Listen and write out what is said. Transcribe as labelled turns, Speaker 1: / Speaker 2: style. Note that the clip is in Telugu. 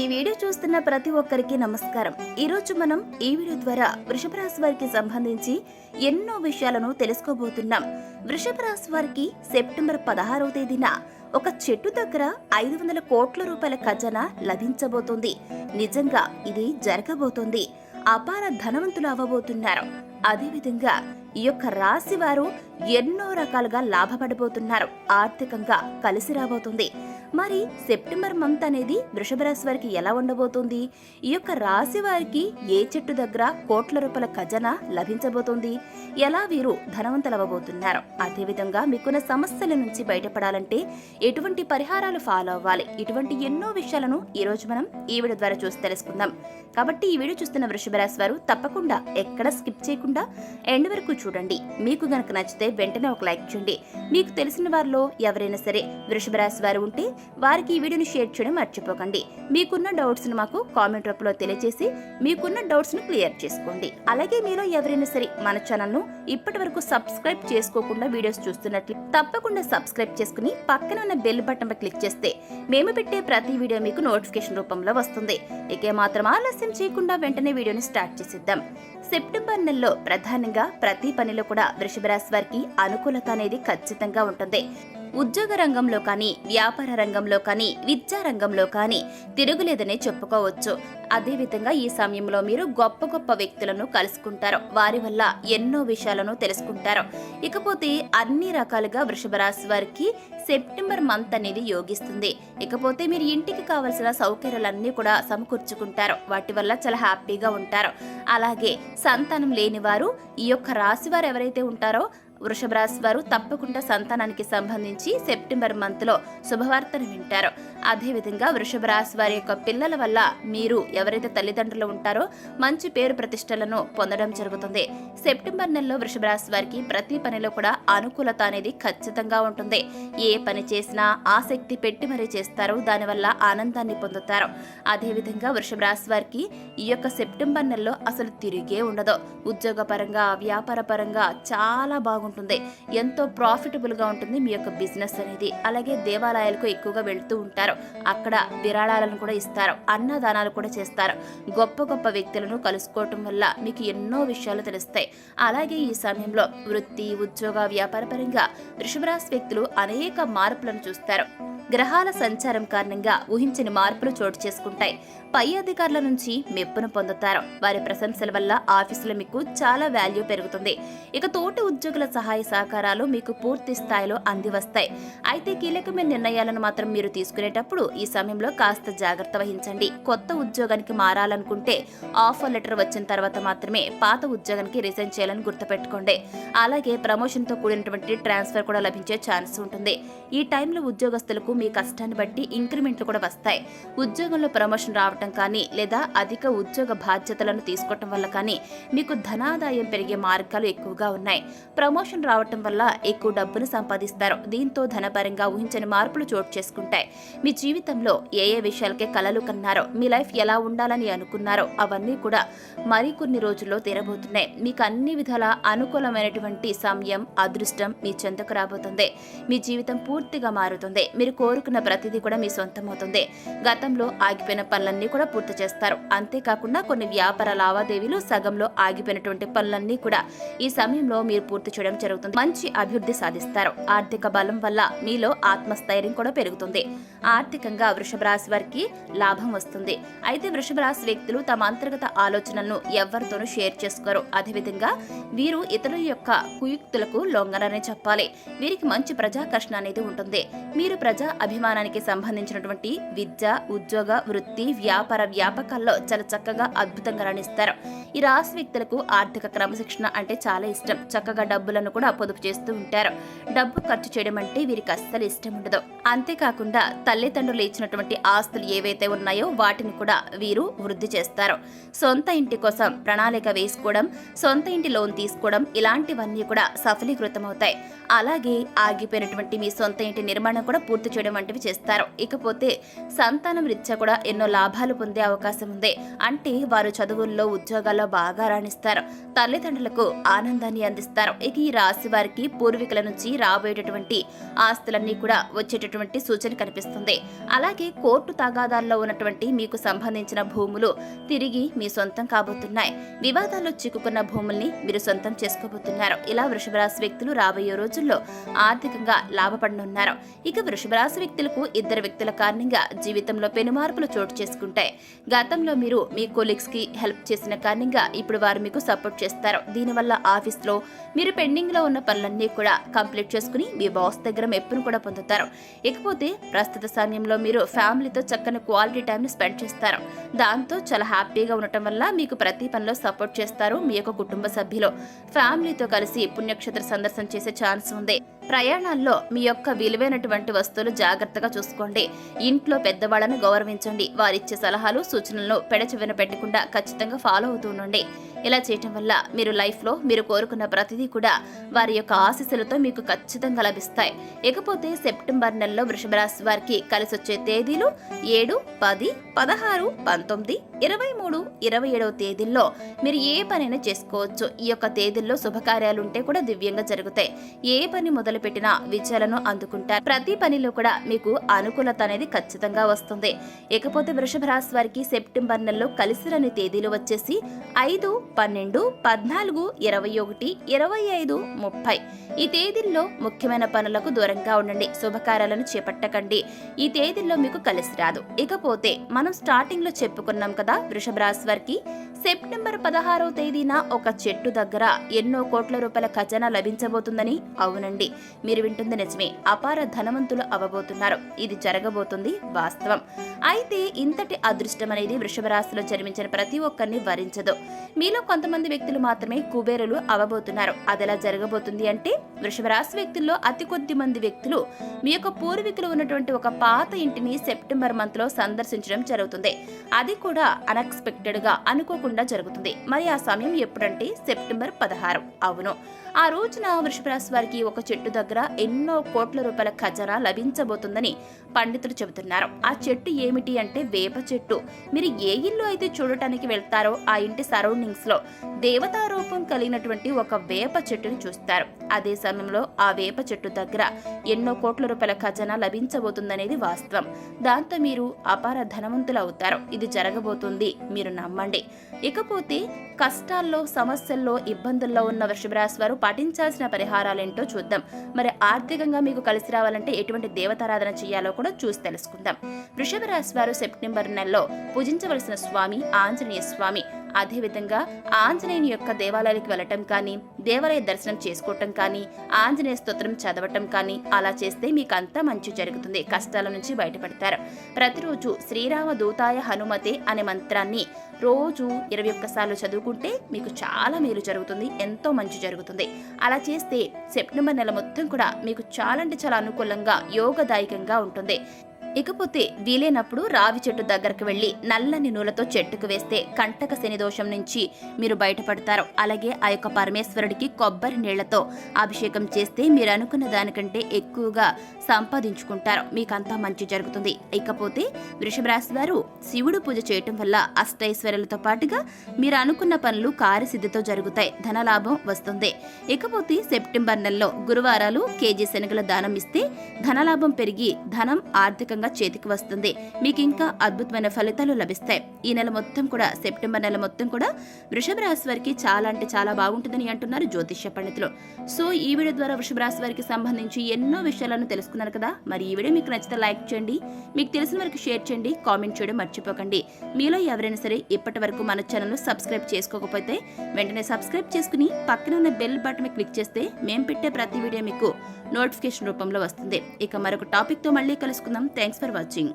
Speaker 1: ఈ వీడియో చూస్తున్న ప్రతి ఒక్కరికి నమస్కారం. ఈరోజు మనం ఈ వీడియో ద్వారా వృషభ రాశి వారికి సంబంధించి ఎన్నో విషయాలను తెలుసుకోబోతున్నాం. వృషభ రాశి వారికి సెప్టెంబర్ పదహారవ తేదీన ఒక చెట్టు దగ్గర ఐదు వందల కోట్ల రూపాయల ఖజానా లభించబోతోంది. నిజంగా ఇది జరగబోతోంది. అపార ధనవంతులు అవ్వబోతున్నారు. అదేవిధంగా ఈ యొక్క రాశి వారు ఎన్నో రకాలుగా లాభపడిపోతున్నారు ఆర్థికంగా కలిసి రాబోతుంది. మరి సెప్టెంబర్ మంత్ అనేది వృషభ రాశి వారికి ఎలా ఉండబోతుంది? ఈ యొక్క రాశి వారికి ఏ చెట్టు దగ్గర కోట్ల రూపాయల ఖజానా లభించబోతుంది? ఎలా వీరు ధనవంతులవ్వబోతున్నారు? అదేవిధంగా మీకున్న సమస్యల నుంచి బయటపడాలంటే ఎటువంటి పరిహారాలు ఫాలో అవ్వాలి? ఇటువంటి ఎన్నో విషయాలను ఈరోజు మనం ఈ వీడియో ద్వారా చూసి తెలుసుకుందాం. కాబట్టి ఈ వీడియో చూస్తున్న వృషభ రాశి వారు తప్పకుండా ఎక్కడ స్కిప్ చేయకుండా ఎండ్ వరకు చూడండి. మీకు గనక నచ్చితే వెంటనే ఒక లైక్ చేయండి. మీకు తెలిసిన వారిలో ఎవరైనా సరే వృషభ రాశి వారు ఉంటే వారికి ఈ వీడియోని షేర్ చేయడం మర్చిపోకండి. మీకున్న డౌట్స్ను మాకు కామెంట్ రూపంలో తెలియజేసి మీకున్న డౌట్స్ను క్లియర్ చేసుకోండి. అలాగే మీలో ఎవరైనా సరే మన ఛానల్ను ఇప్పటి వరకు సబ్స్క్రైబ్ చేసుకోకుండా వీడియోస్ చూస్తున్నట్లు తప్పకుండా సబ్స్క్రైబ్ చేసుకుని పక్కన ఉన్న బెల్ బటన్పై క్లిక్ చేస్తే మేము పెట్టే ప్రతి వీడియో మీకు నోటిఫికేషన్ రూపంలో వస్తుంది. ఇకే మాత్రం ఆలస్యం చేయకుండా వెంటనే వీడియోని స్టార్ట్ చేసిద్దాం. సెప్టెంబర్ నెలలో ప్రధానంగా ప్రతి పనిలో కూడా వృషభ రాశి వారికి అనుకూలత అనేది ఖచ్చితంగా ఉంటుంది. ఉద్యోగ రంగంలో కానీ వ్యాపార రంగంలో కానీ విద్యా రంగంలో కానీ తిరుగులేదనే చెప్పుకోవచ్చు. అదేవిధంగా ఈ సమయంలో మీరు గొప్ప గొప్ప వ్యక్తులను కలుసుకుంటారు. వారి వల్ల ఎన్నో విషయాలను తెలుసుకుంటారు. ఇకపోతే అన్ని రకాలుగా వృషభ రాశి వారికి సెప్టెంబర్ మంత్ అనేది యోగిస్తుంది. ఇకపోతే మీరు ఇంటికి కావలసిన సౌకర్యాలన్నీ కూడా సమకూర్చుకుంటారు. వాటి వల్ల చాలా హ్యాపీగా ఉంటారు. అలాగే సంతానం లేని వారు ఈ యొక్క రాశి వారు ఎవరైతే ఉంటారో వృషభ రాశి వారు తప్పకుండా సంతానానికి సంబంధించి సెప్టెంబర్ మంత్లో శుభవార్తను వింటారు. అదేవిధంగా వృషభ రాశి వారి యొక్క పిల్లల వల్ల మీరు ఎవరైతే తల్లిదండ్రులు ఉంటారో మంచి పేరు ప్రతిష్టలను పొందడం జరుగుతుంది. సెప్టెంబర్ నెలలో వృషభ రాశి వారికి ప్రతి పనిలో కూడా అనుకూలత అనేది ఖచ్చితంగా ఉంటుంది. ఏ పని చేసినా ఆసక్తి పెట్టి మరీ చేస్తారు దానివల్ల ఆనందాన్ని పొందుతారు. అదేవిధంగా వృషభ రాశి వారికి ఈ యొక్క సెప్టెంబర్ నెలలో అసలు తిరిగే ఉండదు. ఉద్యోగపరంగా వ్యాపారపరంగా చాలా బాగుంటుంది. ఎంతో ప్రాఫిటబుల్గా ఉంటుంది మీ యొక్క బిజినెస్ అనేది. అలాగే దేవాలయాలకు ఎక్కువగా వెళ్తూ ఉంటారు. అక్కడ విరాళాలను కూడా ఇస్తారు అన్నదానాలు కూడా చేస్తారు. గొప్ప గొప్ప వ్యక్తులను కలుసుకోవటం వల్ల మీకు ఎన్నో విషయాలు తెలుస్తాయి. అలాగే ఈ సమయంలో వృత్తి ఉద్యోగ వ్యాపార పరంగా వృషభరాశి వ్యక్తులు అనేక మార్పులను చూస్తారు. గ్రహాల సంచారం కారణంగా ఊహించని మార్పులు చోటు చేసుకుంటాయి. పై అధికారుల నుంచి మెప్పును పొందుతారు. వారి ప్రశంసల వల్ల ఆఫీసులో మీకు చాలా వాల్యూ పెరుగుతుంది. ఇక తోటి ఉద్యోగుల సహాయ సహకారాలు మీకు పూర్తి స్థాయిలో అంది వస్తాయి అయితే కీలకమైన నిర్ణయాలను మాత్రం మీరు తీసుకునేటప్పుడు ఈ సమయంలో కాస్త జాగ్రత్త వహించండి. కొత్త ఉద్యోగానికి మారాలనుకుంటే ఆఫర్ లెటర్ వచ్చిన తర్వాత మాత్రమే పాత ఉద్యోగానికి రిజైన్ చేయాలని గుర్తుపెట్టుకోండి. అలాగే ప్రమోషన్తో కూడినటువంటి ట్రాన్స్ఫర్ కూడా లభించే ఛాన్స్ ఉంటుంది. ఈ టైంలో ఉద్యోగస్తులకు మీ కష్టాన్ని బట్టి ఇంక్రిమెంట్లు కూడా వస్తాయి. ఉద్యోగంలో ప్రమోషన్ రావడం రావటం కానీ లేదా అధిక ఉద్యోగ బాధ్యతలను తీసుకోవటం వల్ల కానీ మీకు ధనాదాయం పెరిగే మార్గాలు ఎక్కువగా ఉన్నాయి. ప్రమోషన్ రావటం వల్ల ఎక్కువ డబ్బును సంపాదిస్తారు. దీంతో ధనపరంగా ఊహించని మార్పులు చోటు చేసుకుంటాయి. మీ జీవితంలో ఏ ఏ విషయాలకే కలలు కన్నారో మీ లైఫ్ ఎలా ఉండాలని అనుకున్నారో అవన్నీ కూడా మరికొన్ని రోజుల్లో తీరబోతున్నాయి. మీకు అన్ని విధాల అనుకూలమైనటువంటి సమయం అదృష్టం మీ చెంతకు రాబోతుంది. మీ జీవితం పూర్తిగా మారుతుంది. మీరు కోరుకున్న ప్రతిదీ కూడా మీ సొంతమవుతుంది. గతంలో ఆగిపోయిన పనులన్నీ కూడా పూర్తి చేస్తారు. అంతేకాకుండా కొన్ని వ్యాపార లావాదేవీలు సగంలో ఆగిపోయినటువంటి పనులన్నీ కూడా ఈ సమయంలో మీరు పూర్తి చేయడం జరుగుతుంది. మంచి అభివృద్ధి సాధిస్తారు. ఆర్థిక బలం వల్ల మీలో ఆత్మస్థైర్యం కూడా పెరుగుతుంది. ఆర్థికంగా వృషభ రాశి వారికి లాభం వస్తుంది. అయితే వృషభ రాశి వ్యక్తులు తమ అంతర్గత ఆలోచనలను ఎవరితోనూ షేర్ చేసుకోరు. అదేవిధంగా వీరు ఇతరుల యొక్క కుయుక్తులకు లొంగరనే చెప్పాలి. వీరికి మంచి ప్రజాకర్షణ అనేది ఉంటుంది. మీరు ప్రజా అభిమానానికి సంబంధించినటువంటి విద్య ఉద్యోగ వృత్తి వ్యాపార వ్యాపకాల్లో చాలా చక్కగా అద్భుతంగా రాణిస్తారు. ఈ రాశి వ్యక్తులకు ఆర్థిక క్రమశిక్షణ అంటే చాలా ఇష్టం. చక్కగా డబ్బులను కూడా పొదుపు చేస్తూ ఉంటారు. డబ్బు ఖర్చు చేయడం అంటే వీరికి అస్సలు ఇష్టం ఉండదు. అంతేకాకుండా తల్లిదండ్రులు ఇచ్చినటువంటి ఆస్తులు ఏవైతే ఉన్నాయో వాటిని కూడా వీరు వృద్ధి చేస్తారు. సొంత ఇంటి కోసం ప్రణాళిక వేసుకోవడం సొంత ఇంటి లోన్ తీసుకోవడం ఇలాంటివన్నీ కూడా సఫలీకృతమవుతాయి. అలాగే ఆగిపోయినటువంటి మీ సొంత ఇంటి నిర్మాణం కూడా పూర్తి చేయడం వంటివి చేస్తారు. ఇకపోతే సంతానం రీత్యా కూడా ఎన్నో లాభాలు లాభాలు పొందే అవకాశం ఉంది. అంటే వారు చదువుల్లో ఉద్యోగాల్లో బాగా రాణిస్తారు. తల్లిదండ్రులకు ఆనందాన్ని అందిస్తారు. ఇక ఈ రాశి వారికి పూర్వీకుల నుంచి రాబోయేటటువంటి ఆస్తులన్నీ కూడా వచ్చేటటువంటి సూచన కనిపిస్తుంది. అలాగే కోర్టు తగాదాల్లో ఉన్నటువంటి మీకు సంబంధించిన భూములు తిరిగి మీ సొంతం కాబోతున్నాయి. వివాదాల్లో చిక్కుకున్న భూముల్ని మీరు సొంతం చేసుకోబోతున్నారు. ఇలా వృషభరాశి వ్యక్తులు రాబోయే రోజుల్లో ఆర్థికంగా లాభపడనున్నారు. ఇక వృషభరాశి వ్యక్తులకు ఇద్దరు వ్యక్తుల కారణంగా జీవితంలో పెనుమార్పులు చోటు చేసుకుంటారు ఉంటాయి. గతంలో మీరు మీ కొలీగ్స్కి హెల్ప్ చేసిన కారణంగా ఇప్పుడు వారు మీకు సపోర్ట్ చేస్తారు. దీనివల్ల ఆఫీస్లో మీరు పెండింగ్లో ఉన్న పనులన్నీ కూడా కంప్లీట్ చేసుకుని మీ బాస్ దగ్గర మెప్పును కూడా పొందుతారు. ఇకపోతే ప్రస్తుత సమయంలో మీరు ఫ్యామిలీతో చక్కని క్వాలిటీ టైం స్పెండ్ చేస్తారు. దాంతో చాలా హ్యాపీగా ఉండటం వల్ల మీకు ప్రతి పనిలో సపోర్ట్ చేస్తారు మీ యొక్క కుటుంబ సభ్యులు. ఫ్యామిలీతో కలిసి పుణ్యక్షేత్ర సందర్శన చేసే ఛాన్స్ ఉంది. ప్రయాణాల్లో మీ యొక్క విలువైనటువంటి వస్తువులు జాగ్రత్తగా చూసుకోండి. ఇంట్లో పెద్దవాళ్ళను గౌరవించండి. వారిచ్చే సలహాలు సూచనలను పెడచెవిన పెట్టకుండా ఖచ్చితంగా ఫాలో అవుతూ ఉండండి. ఇలా చేయటం వల్ల మీరు లైఫ్లో మీరు కోరుకున్న ప్రతిదీ కూడా వారి యొక్క ఆశీస్సులతో మీకు ఖచ్చితంగా లభిస్తాయి. ఇకపోతే సెప్టెంబర్ నెలలో వృషభ రాశి వారికి కలిసి వచ్చే తేదీలు ఏడు పది పదహారు పంతొమ్మిది ఇరవై మూడు ఇరవై ఏడవ తేదీల్లో మీరు ఏ పనైనా చేసుకోవచ్చు. ఈ యొక్క తేదీల్లో శుభకార్యాలు ఉంటే కూడా దివ్యంగా జరుగుతాయి. ఏ పని మొదలు పెట్టినా విజయాలను అందుకుంటారు. ప్రతి పనిలో కూడా మీకు అనుకూలత అనేది ఖచ్చితంగా వస్తుంది. ఇకపోతే వృషభ రాశి వారికి సెప్టెంబర్ నెలలో కలిసిరని తేదీలు వచ్చేసి ఐదు పన్నెండు పద్నాలుగు ఇరవై ఒకటి ఇరవై ఐదు ముప్పై. ఈ తేదీల్లో ముఖ్యమైన పనులకు దూరంగా ఉండండి. శుభకార్యాలను చేపట్టకండి. ఈ తేదీల్లో మీకు కలిసి రాదు. ఇకపోతే మనం స్టార్టింగ్లో చెప్పుకున్నాం కదా వృషభ రాశి వారికి సెప్టెంబర్ పదహారవ తేదీన ఒక చెట్టు దగ్గర ఎన్నో కోట్ల రూపాయల ఖజానా లభించబోతుందని అవునండి. మీరు వింటుంది నిజమే. అపార ధనవంతులు అవ్వబోతున్నారు ఇది జరగబోతుంది వాస్తవం. అయితే ఇంతటి అదృష్టం అనేది వృషభ రాశిలో జన్మించిన ప్రతి ఒక్కరిని వరించదు. మీలో కొంతమంది వ్యక్తులు మాత్రమే కుబేరులు అవ్వబోతున్నారు అదెలా జరగబోతుంది అంటే వృషభ రాశి వ్యక్తుల్లో అతి కొద్ది మంది వ్యక్తులు మీ యొక్క పూర్వీకులు ఉన్నటువంటి ఒక పాత ఇంటిని సెప్టెంబర్ మంత్లో సందర్శించడం జరుగుతుంది. అది కూడా అన్ఎక్స్పెక్టెడ్గా అనుకోకుండా జరుగుతుంది. మరి ఆ సమయం ఎప్పుడంటే సెప్టెంబర్ పదహారు. అవును. ఆ రోజున వృషభరాశి వారికి ఒక చెట్టు దగ్గర ఎన్నో కోట్ల రూపాయల ఖజానా లభించబోతుందని పండితులు చెబుతున్నారు. ఆ చెట్టు ఏమిటి అంటే వేప చెట్టు. మీరు ఏ ఇల్లు అయితే చూడటానికి వెళ్తారో ఆ ఇంటి సరౌండింగ్స్లో దేవతా రూపం కలిగినటువంటి ఒక వేప చెట్టును చూస్తారు. అదే సమయంలో ఆ వేప చెట్టు దగ్గర ఎన్నో కోట్ల రూపాయల ఖజానా లభించబోతుందనేది వాస్తవం. దాంతో మీరు అపార ధనవంతులు అవుతారు ఇది జరగబోతుంది. మీరు నమ్మండి. ఇకపోతే కష్టాల్లో సమస్యల్లో ఇబ్బందుల్లో ఉన్న వృషభరాశి వారు పాటించాల్సిన పరిహారాలేంటో చూద్దాం. మరి ఆర్థికంగా మీకు కలిసి రావాలంటే ఎటువంటి దేవతారాధన చేయాలో కూడా చూసి తెలుసుకుందాం. వృషభ రాశి వారు సెప్టెంబర్ నెలలో పూజించవలసిన స్వామి ఆంజనేయ స్వామి అదేవిధంగా ఆంజనేయుని యొక్క దేవాలయానికి వెళ్ళటం కానీ దేవాలయ దర్శనం చేసుకోవటం కానీ ఆంజనేయ స్తోత్రం చదవటం కానీ అలా చేస్తే మీకు అంతా మంచి జరుగుతుంది. కష్టాల నుంచి బయటపడతారు. ప్రతిరోజు శ్రీరామ దూతాయ హనుమతే అనే మంత్రాన్ని రోజు ఇరవై ఒక్కసార్లు చదువుకుంటే మీకు చాలా మేలు జరుగుతుంది. ఎంతో మంచి జరుగుతుంది. అలా చేస్తే సెప్టెంబర్ నెల మొత్తం కూడా మీకు చాలా అంటే చాలా అనుకూలంగా యోగదాయకంగా ఉంటుంది. ఇకపోతే వీలైనప్పుడు రావి చెట్టు దగ్గరకు వెళ్ళి నల్లని నూలతో చెట్టుకు వేస్తే కంటక శని దోషం నుంచి మీరు బయటపడతారు. అలాగే ఆ యొక్క పరమేశ్వరుడికి కొబ్బరి నీళ్ళతో అభిషేకం చేస్తే మీరు అనుకున్న దానికంటే ఎక్కువగా సంపాదించుకుంటారు. మీకంతా మంచి జరుగుతుంది. ఇకపోతే వృషభరాశి వారు శివుడు పూజ చేయటం వల్ల అష్టైశ్వర్యాలతో పాటుగా మీరు అనుకున్న పనులు కార్యసిద్ధితో జరుగుతాయి. ధనలాభం వస్తుంది. ఇకపోతే సెప్టెంబర్ నెలలో గురువారాలు కేజీ శనగల దానం ఇస్తే ధనలాభం పెరిగి ధనం ఆర్థికంగా చేతికి వస్తుంది. మీకు ఇంకా అద్భుతమైన ఫలితాలు లభిస్తాయి. ఈ నెల మొత్తం కూడా సెప్టెంబర్ నెల మొత్తం కూడా వృషభ రాశి వారికి చాలా అంటే చాలా బాగుంటుందని అంటున్నారు జ్యోతిష్య పండితులు. సో ఈ వీడియో ద్వారా వృషభ రాశి వారికి సంబంధించి ఎన్నో విషయాలను తెలుసుకున్నారు కదా? మరి ఈ వీడియో మీకు నచ్చితే లైక్ చేయండి. మీకు తెలిసిన వరకు షేర్ చేయండి. కామెంట్ చేయడం మర్చిపోకండి. మీలో ఎవరైనా సరే ఇప్పటి వరకు మన ఛానల్ను సబ్స్క్రైబ్ చేసుకోకపోతే వెంటనే సబ్స్క్రైబ్ చేసుకుని పక్కన ఉన్న బెల్ బటన్ క్లిక్ చేస్తే మేము పెట్టే ప్రతి వీడియో మీకు నోటిఫికేషన్ రూపంలో వస్తుంది. ఇక మరొక టాపిక్తో మళ్ళీ కలుసుకుందాం. Thanks for watching.